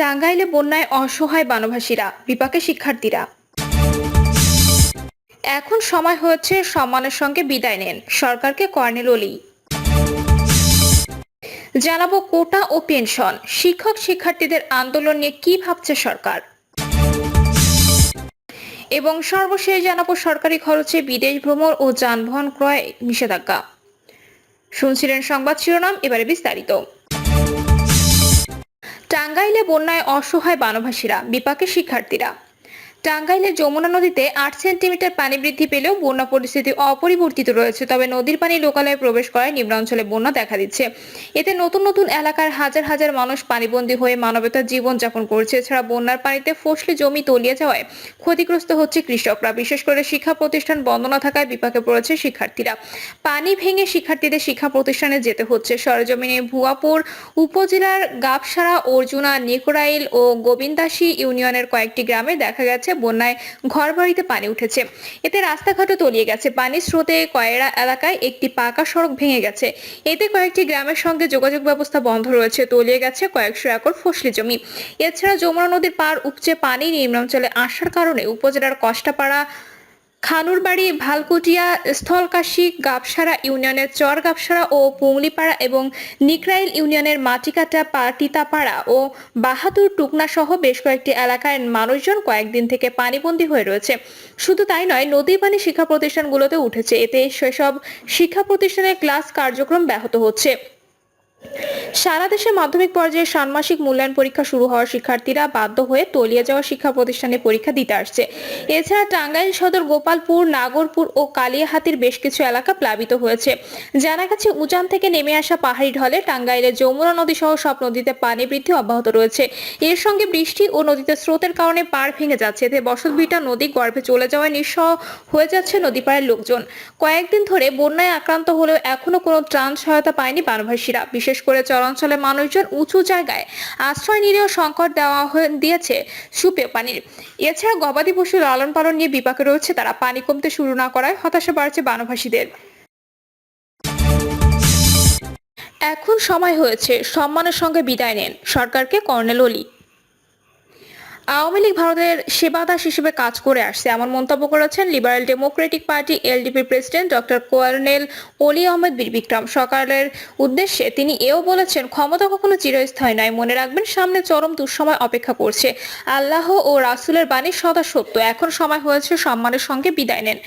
টাঙ্গাইলে বন্যায় অসহায় বানভাসীরা, বিপাকে শিক্ষার্থীরা। এখন সময় হয়েছে সম্মানের সঙ্গে বিদায় নেন। সরকারকে কর্নেল অলি। জানাব কোটা ও পেনশন। শিক্ষক শিক্ষার্থীদের আন্দোলন নিয়ে কি ভাবছে সরকার? এবং সর্বশেষ জানাব সরকারি খরচে বিদেশ ভ্রমণ ও যানবাহন ক্রয় নিষেধাজ্ঞা। শুনছিলেন সংবাদ শিরোনাম, এবারে বিস্তারিত। টাঙ্গাইলে বন্যায় অসহায় বানভাসীরা বিপাকে শিক্ষার্থীরা। টাঙ্গাইলে যমুনা নদীতে আট সেন্টিমিটার পানি বৃদ্ধি পেলেও বন্যা পরিস্থিতি অপরিবর্তিত রয়েছে, তবে নদীর পানি লোকালয়ে প্রবেশ করায় নিম্ন অঞ্চলে বন্যা দেখা দিচ্ছে। এতে নতুন নতুন এলাকার হাজার হাজার মানুষ পানিবন্দী হয়ে মানবতার জীবন যাপন করছে। এছাড়া বন্যার পানিতে ফসলি জমি তলিয়ে যাওয়ায় ক্ষতিগ্রস্ত হচ্ছে কৃষকরা। বিশেষ করে শিক্ষা প্রতিষ্ঠান বন্ধ না থাকায় বিপাকে পড়েছে শিক্ষার্থীরা। পানি ভেঙে শিক্ষার্থীদের শিক্ষা প্রতিষ্ঠানে যেতে হচ্ছে। সরজমিনে ভুয়াপুর উপজেলার গাবসারা, অর্জুনা, নিকোরাইল ও গোবিন্দাসী ইউনিয়নের কয়েকটি গ্রামে দেখা গেছে বন্যায় ঘরবাড়িতে পানি উঠেছে। এতে রাস্তাঘাটও তলিয়ে গেছে। পানির স্রোতে কয়রা এলাকায় একটি পাকা সড়ক ভেঙে গেছে। এতে কয়েকটি গ্রামের সঙ্গে যোগাযোগ ব্যবস্থা বন্ধ রয়েছে। তলিয়ে গেছে কয়েকশো একর ফসলি জমি। এছাড়া যমুনা নদীর পার উপচে পানি নিম্নাঞ্চলে আসার কারণে উপজেলার কষ্টাপাড়া খানুরবাড়ি, ভালকুটিয়া, স্থলকাশি, গাবসারা ইউনিয়নের চর গাবসারা ও পুংলিপাড়া এবং নিকরাইল ইউনিয়নের মাটিকাটা, পাটিতাপাড়া ও বাহাদুর টুকনা সহ বেশ কয়েকটি এলাকার মানুষজন কয়েকদিন থেকে পানিবন্দী হয়ে রয়েছে। শুধু তাই নয় নদীর পানি শিক্ষা প্রতিষ্ঠানগুলোতে উঠেছে। এতে সেসব শিক্ষা প্রতিষ্ঠানের ক্লাস কার্যক্রম ব্যাহত হচ্ছে। সারা দেশে মাধ্যমিক পর্যায়ে ষান্মাসিক মূল্যায়ন পরীক্ষা শুরু হওয়ার শিক্ষার্থীরা বাধ্য হয়ে তলিয়ে যাওয়া শিক্ষা প্রতিষ্ঠানে পরীক্ষা দিতে আসছে। এছাড়া টাঙ্গাইল সদর, গোপালপুর, নাগরপুর ও কালিয়াহাতির বেশ কিছু এলাকা প্লাবিত হয়েছে। জানা গেছে, উজান থেকে নেমে আসা পাহাড়ি ঢলে টাঙ্গাইলের যমুনা নদী সহ সব নদীতে পানি বৃদ্ধি অব্যাহত রয়েছে। এর সঙ্গে বৃষ্টি ও নদীতে স্রোতের কারণে পাড় ভেঙে যাচ্ছে। এতে বসতভিটা নদী গর্ভে চলে যাওয়ায় নিঃসহ হয়ে যাচ্ছে নদী পাড়ের লোকজন। কয়েকদিন ধরে বন্যায় আক্রান্ত হলেও এখনও কোনো ত্রাণ সহায়তা পায়নি বানভাসীরা। বিশেষ করে চরাঞ্চলের মানুষজন উঁচু জায়গায় আশ্রয় নিলেও সংকট দেওয়া দিয়েছে সুপে পানির। এছাড়া গবাদি পশু লালন পালন নিয়ে বিপাকে রয়েছে তারা। পানি কমতে শুরু না করায় হতাশা বাড়ছে বানভাসীদের। এখন সময় হয়েছে সম্মানের সঙ্গে বিদায় নেন। সরকারকে কর্নেল অলি। আওয়ামী লীগ ভারতের সেবাদাস হিসেবে কাজ করে আসছে এমন মন্তব্য করেছেন liberal democratic party LDP president doctor colonel Oli Ahmed বীর বিক্রম সকালের উদ্দেশ্যে তিনি এও বলেছেন, ক্ষমতা কখনো চিরস্থায়ী নয়। মনে রাখবেন, সামনে চরম দুঃসময় অপেক্ষা করছে। আল্লাহ ও রাসুলের বাণী সদা সত্য। এখন সময় হয়েছে সম্মানের সঙ্গে বিদায় নেন।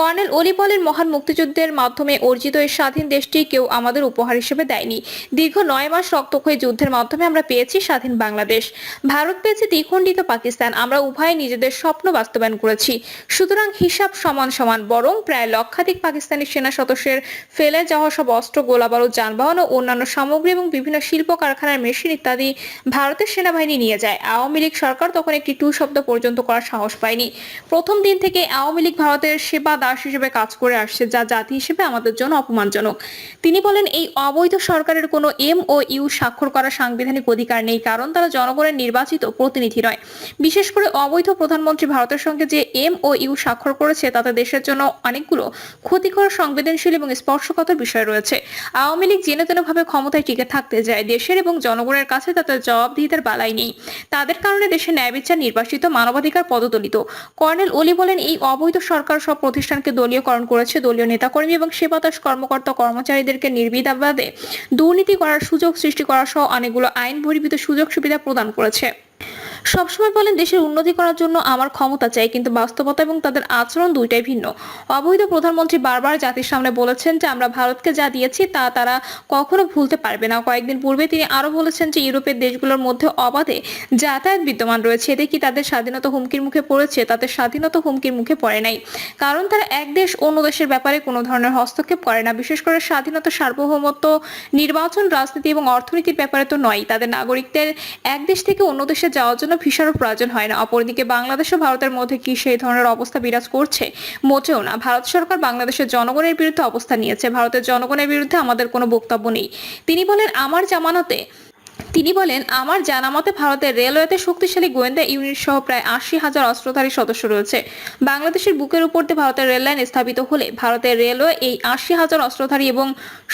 কর্নেল অলি বলেন, মহান মুক্তিযুদ্ধের মাধ্যমে অর্জিত এই স্বাধীন দেশটি কেউ আমাদের উপহার হিসেবে দেয়নি। দীর্ঘ নয় মাস রক্তক্ষয়ী যুদ্ধের মাধ্যমে আমরা পেয়েছি স্বাধীন বাংলাদেশ। ভারত পেয়েছে দ্বিখণ্ডিত পাকিস্তান। আমরা উভয়ে নিজেদের স্বপ্ন বাস্তবায়ন করেছি। সুতরাং হিসাব সমান সমান, বরং প্রায় লক্ষাধিক পাকিস্তানি সেনা সদস্যের ফেলে যাওয়া সব অস্ত্র, গোলাবারুদ, যানবাহন ও অন্যান্য সামগ্রী এবং বিভিন্ন শিল্প কারখানার মেশিন ইত্যাদি ভারতের সেনাবাহিনী নিয়ে যায়। আওয়ামী লীগ সরকার তখন একটি টু শব্দ পর্যন্ত করার সাহস পায়নি। প্রথম দিন থেকে আওয়ামী লীগ ভারতের সেবা দাস হিসেবে কাজ করে আসছে যা জাতি হিসেবে আমাদের জন্য অপমানজনক। তিনি বলেন, এই অবৈধ সরকারের কোনো এম ও ইউ স্বাক্ষর করার সাংবিধানিক অধিকার নেই, কারণ তারা জনগণের নির্বাচিত প্রতিনিধি নয়। বিশেষ করে অবৈধ প্রধানমন্ত্রী ভারতের সঙ্গে যে এম ও ইউ স্বাক্ষর করেছে, তাতে দেশের জন্য অনেকগুলো ক্ষতিকর, সংবেদনশীল এবং স্পর্শকাতর বিষয় রয়েছে। আওয়ামী লীগ জেনে তেন ভাবে ক্ষমতায় টিকে থাকতে যায় দেশের এবং জনগণের কাছে তাদের জবাবদিহিতার বালাই নেই। তাদের কারণে দেশের ন্যায় বিচার নির্বাসিত, মানবাধিকার পদদলিত। কর্নেল অলি বলেন, এই অবৈধ সরকার সব প্রতিষ্ঠানকে দলীয়করণ করেছে দলীয় নেতাকর্মী এবং সেবাতাস কর্মকর্তা কর্মচারীদেরকে নির্বিধাবাদে দুর্নীতি করার সুযোগ সৃষ্টি করা সহ অনেকগুলো আইন বহির্ভূত সুযোগ সুবিধা প্রদান করেছে। সবসময় বলেন দেশের উন্নতি করার জন্য আমার ক্ষমতা চাই, কিন্তু বাস্তবতা এবং তাদের আচরণ দুইটাই ভিন্ন। অবৈধ প্রধানমন্ত্রী বারবার জাতির সামনে বলেছেন যে, আমরা ভারতকে যা দিয়েছি তা তারা কখনো ভুলতে পারবে না। কয়েকদিন পূর্বে তিনি আরও বলেছেন যে, ইউরোপের দেশগুলোর মধ্যে অবাধে যাতায়াত বিদ্যমান রয়েছে। এতে কি তাদের স্বাধীনতা হুমকির মুখে পড়েছে? তাদের স্বাধীনতা হুমকির মুখে পড়ে নাই। কারণ তারা এক দেশ অন্য দেশের ব্যাপারে কোনো ধরনের হস্তক্ষেপ করে না। বিশেষ করে স্বাধীনতা সার্বভৌমত্ব, নির্বাচন, রাজনীতি এবং অর্থনীতির ব্যাপারে তো নয়। তাদের নাগরিকদের এক দেশ থেকে অন্য দেশে যাওয়ার জন্য ভিসারও প্রয়োজন হয় না। অপরদিকে বাংলাদেশ ও ভারতের মধ্যে কি সেই ধরনের অবস্থা বিরাজ করছে? মোটেও না। ভারত সরকার বাংলাদেশের জনগণের বিরুদ্ধে অবস্থা নিয়েছে। ভারতের জনগণের বিরুদ্ধে আমাদের কোনো বক্তব্য নেই। তিনি বলেন, আমার জামানতে তিনি বলেন, আমার জানা মতে ভারতের রেলওয়েতে শক্তিশালী গোয়েন্দা ইউনিট সহ প্রায় আশি হাজার অস্ত্রধারী সদস্য রয়েছে। বাংলাদেশের বুকের উপর দিয়ে ভারতের রেললাইন স্থাপিত হলে ভারতের রেলওয়ে এই আশি হাজার অস্ত্রধারী এবং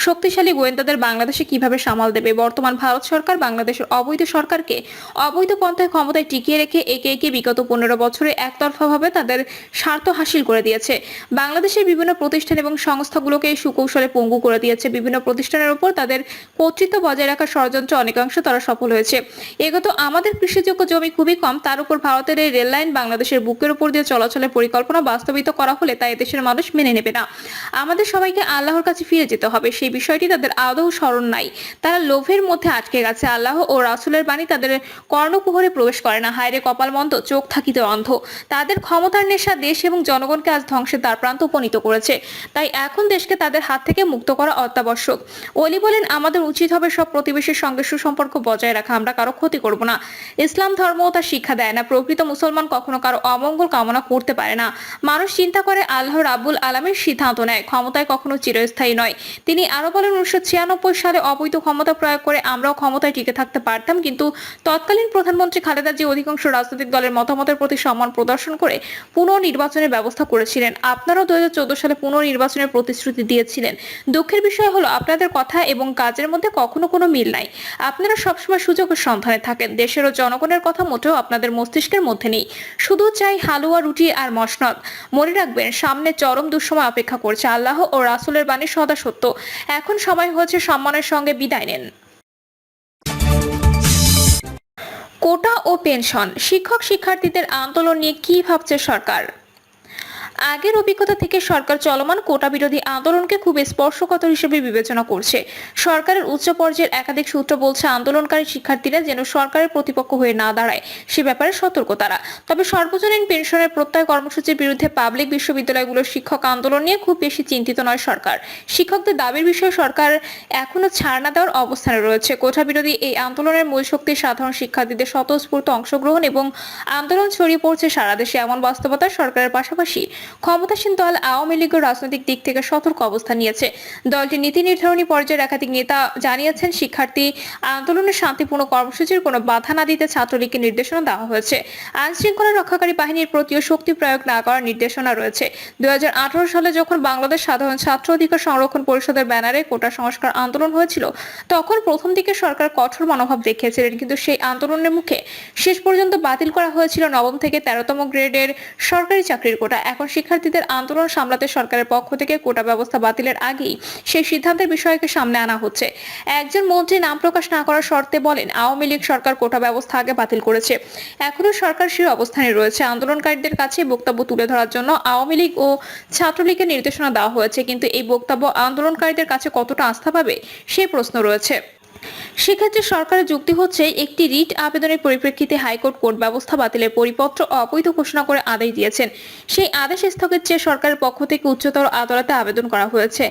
শক্তিশালী গোয়েন্দাদের বাংলাদেশে কীভাবে সামাল দেবে? বর্তমান ভারত সরকার বাংলাদেশের অবৈধ সরকারকে অবৈধ পন্থায় ক্ষমতায় টিকিয়ে রেখে একে একে বিগত পনেরো বছরে একতরফাভাবে তাদের স্বার্থ হাসিল করে দিয়েছে। বাংলাদেশের বিভিন্ন প্রতিষ্ঠান এবং সংস্থাগুলোকে সুকৌশলে পঙ্গু করে দিয়েছে। বিভিন্ন প্রতিষ্ঠানের উপর তাদের কর্তৃত্ব বজায় রাখার ষড়যন্ত্র অনেকাংশ সফল হয়েছে। এগত আমাদের কৃষিযোগ্য জমি খুবই কম, তার উপর ভারতের এই রেল লাইন বাংলাদেশের বুকের উপর দিয়ে চলাচলের পরিকল্পনা বাস্তবিত করা হলে তা এদেশের মানুষ মেনে নেবে না। আমাদের সবাইকে আল্লাহর কাছে ফিরে যেতে হবে, সেই বিষয়টি তাদের আদৌ স্মরণ নাই। তারা লোভের মধ্যে আটকে গেছে, আল্লাহ ও রাসুলের বাণী তাদের কর্ণকুহরে প্রবেশ করে না। হায়রে কপাল মন্দ, চোখ থাকিতে অন্ধ। তাদের ক্ষমতার নেশা দেশ এবং জনগণকে আজ ধ্বংসের দ্বার প্রান্ত উপনীত করেছে। তাই এখন দেশকে তাদের হাত থেকে মুক্ত করা অত্যাবশ্যক। অলি বলেন, আমাদের উচিত হবে সব প্রতিবেশীর সঙ্গে সুসম্পর্ক বজায় রাখা, আমরা কারও ক্ষতি করব না। ইসলাম ধর্ম তার শিক্ষা দেয় না। প্রকৃত মুসলমান কখনো কারও অমঙ্গল কামনা করতে পারে না। মানুষ চিন্তা করে, আল্লাহ রাব্বুল আলমের সিদ্ধান্ত নেয়, ক্ষমতায় কখনো চিরস্থায়ী নয়। তিনি আরও বলেন, উনিশশো ছিয়ানব্বই সালে অবৈধ ক্ষমতা প্রয়োগ করে আমরাও ক্ষমতায় টিকে থাকতে পারতাম, কিন্তু তৎকালীন প্রধানমন্ত্রী খালেদা যে অধিকাংশ রাজনৈতিক দলের মতামতের প্রতি সম্মান প্রদর্শন করে পুনর্নির্বাচনের ব্যবস্থা করেছিলেন। আপনারাও দুই হাজার চোদ্দ সালে পুনর্নির্বাচনের প্রতিশ্রুতি দিয়েছিলেন। দুঃখের বিষয় হলো, আপনাদের কথা এবং কাজের মধ্যে কখনো কোনো মিল নাই। আপনারা সবসময় সুযোগের সন্ধানে থাকেন। দেশের ও জনগণের কথা মোটেও আপনাদের মস্তিষ্কের মধ্যে নেই। শুধু চাই হালুয়া, রুটি আর মসনদ। মনে রাখবেন, সামনে চরম দুঃসময় অপেক্ষা করছে আল্লাহ ও রাসুলের বাণী সদা সত্য। এখন সময় হয়েছে সম্মানের সঙ্গে বিদায় নেন। কোটা ও পেনশন। শিক্ষক শিক্ষার্থীদের আন্দোলন নিয়ে কি ভাবছে সরকার? আগের অভিজ্ঞতা থেকে সরকার চলমান কোটা বিরোধী আন্দোলনকে খুব স্পর্শকাতর হিসেবে বিবেচনা করছে। সরকারের উচ্চ পর্যায়ের একাধিক সূত্র বলছে, আন্দোলনকারী শিক্ষার্থীরা যেন সরকারের প্রতিপক্ষ হয়ে না দাঁড়ায়, সে ব্যাপারে সতর্ক তারা। তবে সর্বজনীন পেনশনের প্রত্যয় কর্মসূচির বিরুদ্ধে পাবলিক বিশ্ববিদ্যালয়গুলোর শিক্ষক আন্দোলন নিয়ে খুব বেশি চিন্তিত নয় সরকার। শিক্ষকদের দাবির বিষয়ে সরকার এখনও ছাড় না দেওয়ার অবস্থানে রয়েছে। কোটা বিরোধী এই আন্দোলনের মূল শক্তি সাধারণ শিক্ষার্থীদের স্বতঃস্ফূর্ত অংশগ্রহণ এবং আন্দোলন ছড়িয়ে পড়ছে সারা দেশে। এমন বাস্তবতা সরকারের পাশাপাশি ক্ষমতাসীন দল আওয়ামী লীগের রাজনৈতিক দিক থেকে সতর্ক অবস্থান নিয়েছে। দলটির নীতি নির্ধারণী পর্যায়ের একাধিক নেতা জানিয়েছেন, শিক্ষার্থী আন্দোলনের শান্তিপূর্ণ কর্মসূচির কোনো বাধা না দিতে ছাত্রলীগকে নির্দেশনা দেওয়া হয়েছে। আইন শৃঙ্খলা রক্ষাকারী বাহিনীর প্রতিও শক্তি প্রয়োগ না করার নির্দেশনা রয়েছে। দুই সালে যখন বাংলাদেশ সাধারণ ছাত্র অধিকার সংরক্ষণ পরিষদের ব্যানারে কোটা সংস্কার আন্দোলন হয়েছিল, তখন প্রথম দিকে সরকার কঠোর মনোভাব দেখিয়েছিলেন, কিন্তু সেই আন্দোলনের মুখে শেষ পর্যন্ত বাতিল করা হয়েছিল নবম থেকে তেরোতম গ্রেডের সরকারি চাকরির কোটা। এখন শিক্ষার্থীদের আন্দোলন সামলাতে সরকারের পক্ষ থেকে কোটা ব্যবস্থা বাতিলের আগেই সেই সিদ্ধান্তের বিষয়কে সামনে আনা হচ্ছে। একজন মন্ত্রী নাম প্রকাশ না করার শর্তে বলেন, আওয়ামী লীগ সরকার কোটা ব্যবস্থা আগে বাতিল করেছে। এখনও সরকার সেই অবস্থানে রয়েছে। আন্দোলনকারীদের কাছে বক্তব্য তুলে ধরার জন্য আওয়ামী লীগ ও ছাত্রলীগের নির্দেশনা দেওয়া হয়েছে, কিন্তু এই বক্তব্য আন্দোলনকারীদের কাছে কতটা আস্থা পাবে সেই প্রশ্ন রয়েছে। সেক্ষেত্রে সরকারের যুক্তি হচ্ছে, একটি রিট আবেদনের পরিপ্রেক্ষিতে হাইকোর্ট কোর্ট ব্যবস্থা বাতিলের পরিপত্র অবৈধ ঘোষণা করে আদেশ দিয়েছেন। সেই আদেশ স্থগিত চেয়ে সরকারের পক্ষ থেকে উচ্চতর আদালতে আবেদন করা হয়েছে।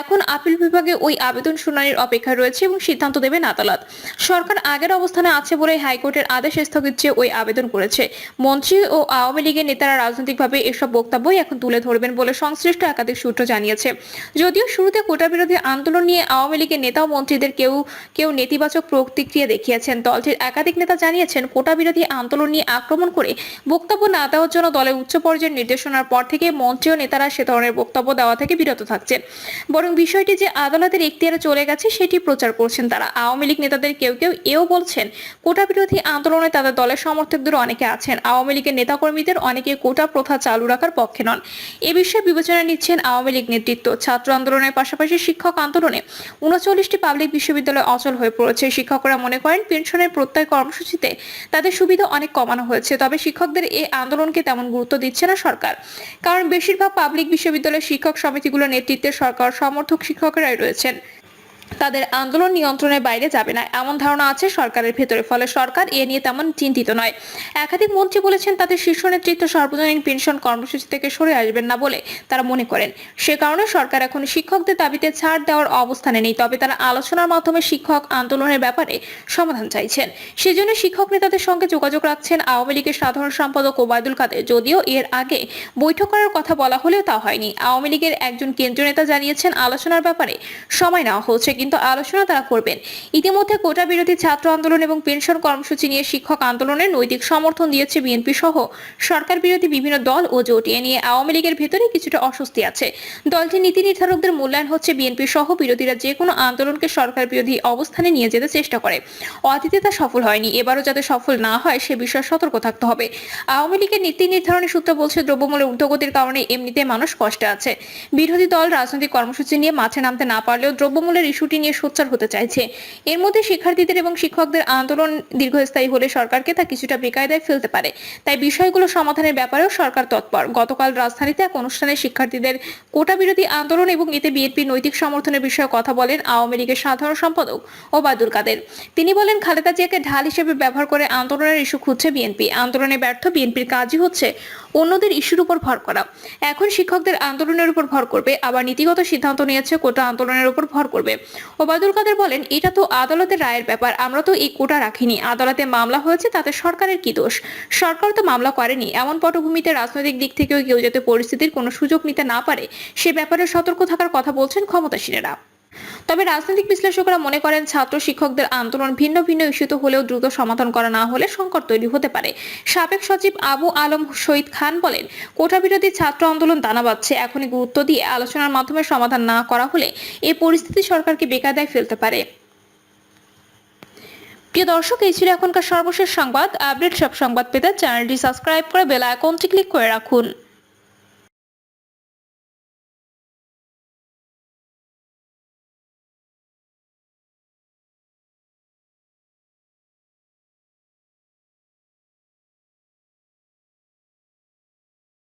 এখন আপিল বিভাগে ওই আবেদন শুনানির অপেক্ষায় রয়েছে এবং সিদ্ধান্ত দেবেন আদালত। সরকার আগের অবস্থানে আছে বলে হাইকোর্টের আদেশ স্থগিত চেয়ে ওই আবেদন করেছে। মন্ত্রী ও আওয়ামী লীগের নেতারা রাজনৈতিকভাবে এসব বক্তব্যই এখন তুলে ধরবেন বলে সংশ্লিষ্ট একাধিক সূত্র জানিয়েছে। যদিও শুরুতে কোটা বিরোধী আন্দোলন নিয়ে আওয়ামী লীগের নেতা ও মন্ত্রীদের কেউ কেউ নেতিবাচক প্রতিক্রিয়া দেখিয়েছেন। দলটির একাধিক নেতা জানিয়েছেন, কোটা বিরোধী আন্দোলন নিয়ে আক্রমণ করে বক্তব্য না দেওয়ার জন্য দলের উচ্চ পর্যায়ের নির্দেশনার পর থেকে মন্ত্রী ও নেতারা সে ধরনের বক্তব্য দেওয়া থেকে বিরত থাকছেন। বরং বিষয়টি যে আদালতের এখতিয়ারে চলে গেছে, সেটি প্রচার করছেন তারা। আওয়ামী লীগ নেতাদের কেউ কেউ এও বলছেন, কোটা বিরোধী আন্দোলনে তাদের দলের সমর্থকদের অনেকে আছেন। আওয়ামী লীগের নেতাকর্মীদের অনেকে কোটা প্রথা চালু রাখার পক্ষে নন। এ বিষয়ে বিবেচনা নিচ্ছেন আওয়ামী লীগ নেতৃত্ব। ছাত্র আন্দোলনের পাশাপাশি শিক্ষক আন্দোলনে উনচল্লিশটি পাবলিক বিশ্ববিদ্যালয় অচল হয়ে পড়েছে। শিক্ষকরা মনে করেন, পেনশনের প্রত্যয় কর্মসূচিতে তাদের সুবিধা অনেক কমানো হয়েছে, তবে শিক্ষকদের এই আন্দোলনকে তেমন গুরুত্ব দিচ্ছে না সরকার। কারণ বেশিরভাগ পাবলিক বিশ্ববিদ্যালয়ের শিক্ষক সমিতিগুলোর নেতৃত্বে সরকার সমর্থক শিক্ষকেরাই রয়েছেন। তাদের আন্দোলন নিয়ন্ত্রণের বাইরে যাবে না। এমন ধারণা আছে সরকারের ভেতরে, ফলে সরকার এ নিয়ে তেমন চিন্তিত নয়। একাধিক মন্ত্রী বলেছেন তাদের শীর্ষ নেতৃত্ব সর্বজনীন পেনশন কর্মসূচি থেকে সরে আসবেন না বলে তারা মনে করেন। সে কারণে সরকার এখন শিক্ষকদের দাবিতে ছাড় দেওয়ার অবস্থানে নেই, তবে তারা আলোচনার মাধ্যমে শিক্ষক আন্দোলনের ব্যাপারে সমাধান চাইছেন। সেজন্য শিক্ষক নেতাদের সঙ্গে যোগাযোগ রাখছেন আওয়ামী লীগের সাধারণ সম্পাদক ওবায়দুল কাদের। যদিও এর আগে বৈঠক করার কথা বলা হলেও তা হয়নি। আওয়ামী লীগের একজন কেন্দ্রীয় নেতা জানিয়েছেন, আলোচনার ব্যাপারে সময় নেওয়া হচ্ছে কিন্তু আলোচনা তারা করবেন। ইতিমধ্যে কোটা বিরোধী ছাত্র আন্দোলন এবং পেনশন কর্মসূচি নিয়ে শিক্ষক আন্দোলনের নৈতিক সমর্থন দিয়েছে বিএনপি সহ সরকার বিরোধী বিভিন্ন দল ও জোট। এ নিয়ে আওয়ামী লীগের ভেতরে কিছুটা অস্বস্তি আছে। দলটির নীতি নির্ধারকদের মূল্যায়ন হচ্ছে বিএনপি সহ বিরোধীরা যে কোনো আন্দোলনকে সরকার বিরোধী অবস্থানে নিয়ে যেতে চেষ্টা করে। অতীতে তা সফল হয়নি। এবারও যাতে সফল না হয় সে বিষয়ে সতর্ক থাকতে হবে। আওয়ামী লীগের নীতি নির্ধারণী সূত্র বলছে, দ্রব্যমূল্যের ঊর্ধ্বগতির কারণে এমনিতে মানুষ কষ্টে আছে। বিরোধী দল রাজনৈতিক কর্মসূচি নিয়ে মাঠে নামতে না পারলেও দ্রব্যমূল্যের ইস্যুটি নিয়ে সোচ্চার হতে চাইছে। এর মধ্যে শিক্ষার্থীদের এবং শিক্ষকদের আন্দোলন দীর্ঘস্থায়ী হলে সরকারকে তা কিছুটা বেকায়দায় ফেলতে পারে। তাই বিষয়গুলো সমাধানের ব্যাপারেও সরকার তৎপর। গতকাল রাজধানীতে এক অনুষ্ঠানে শিক্ষার্থীদের কোটা বিরোধী আন্দোলন এবং এতে বিএনপির নৈতিক সমর্থনের বিষয়ে কথা বলেন আওয়ামী লীগের সাধারণ সম্পাদক ওবায়দুল কাদের। তিনি বলেন, খালেদা জিয়াকে ঢাল হিসেবে ব্যবহার করে আন্দোলনের ইস্যু খুঁজছে বিএনপি। আন্দোলনে ব্যর্থ বিএনপির কাজই হচ্ছে অন্যদের ইস্যুর উপর ভর করা। এখন শিক্ষকদের আন্দোলনের উপর ভর করবে, আবার নীতিগত সিদ্ধান্ত নিয়েছে কোটা আন্দোলনের উপর ভর করবে। ওবায়দুল কাদের বলেন, এটা তো আদালতের রায়ের ব্যাপার। আমরা তো এই কোটা রাখিনি। আদালতে মামলা হয়েছে, তাতে সরকারের কি দোষ? সরকার তো মামলা করেনি। এমন পটভূমিতে রাজনৈতিক দিক থেকেও কেউ যাতে পরিস্থিতির কোনো সুযোগ নিতে না পারে, সে ব্যাপারে সতর্ক থাকার কথা বলছেন ক্ষমতাসীনেরা। তবে রাজনৈতিক বিশ্লেষকরা মনে করেন ছাত্র শিক্ষকদের আন্দোলন ভিন্ন ভিন্ন ইস্যুতে হলেও দ্রুত সমাধান করা না হলে সংকট তৈরি হতে পারে। সাবেক সচিব আবু আলম শহীদ খান বলেন কোটা বিরোধী ছাত্র আন্দোলন দানা বাঁধছে। এখনই গুরুত্ব দিয়ে আলোচনার মাধ্যমে সমাধান না করা হলে এই পরিস্থিতি সরকারকে বেকায়দায় ফেলতে পারে। প্রিয় দর্শক, এই ছিল এখনকার সর্বশেষ সংবাদ। আপডেট সব সংবাদ পেতে চ্যানেলটি সাবস্ক্রাইব করে বেল আইকনটি ক্লিক করে রাখুন।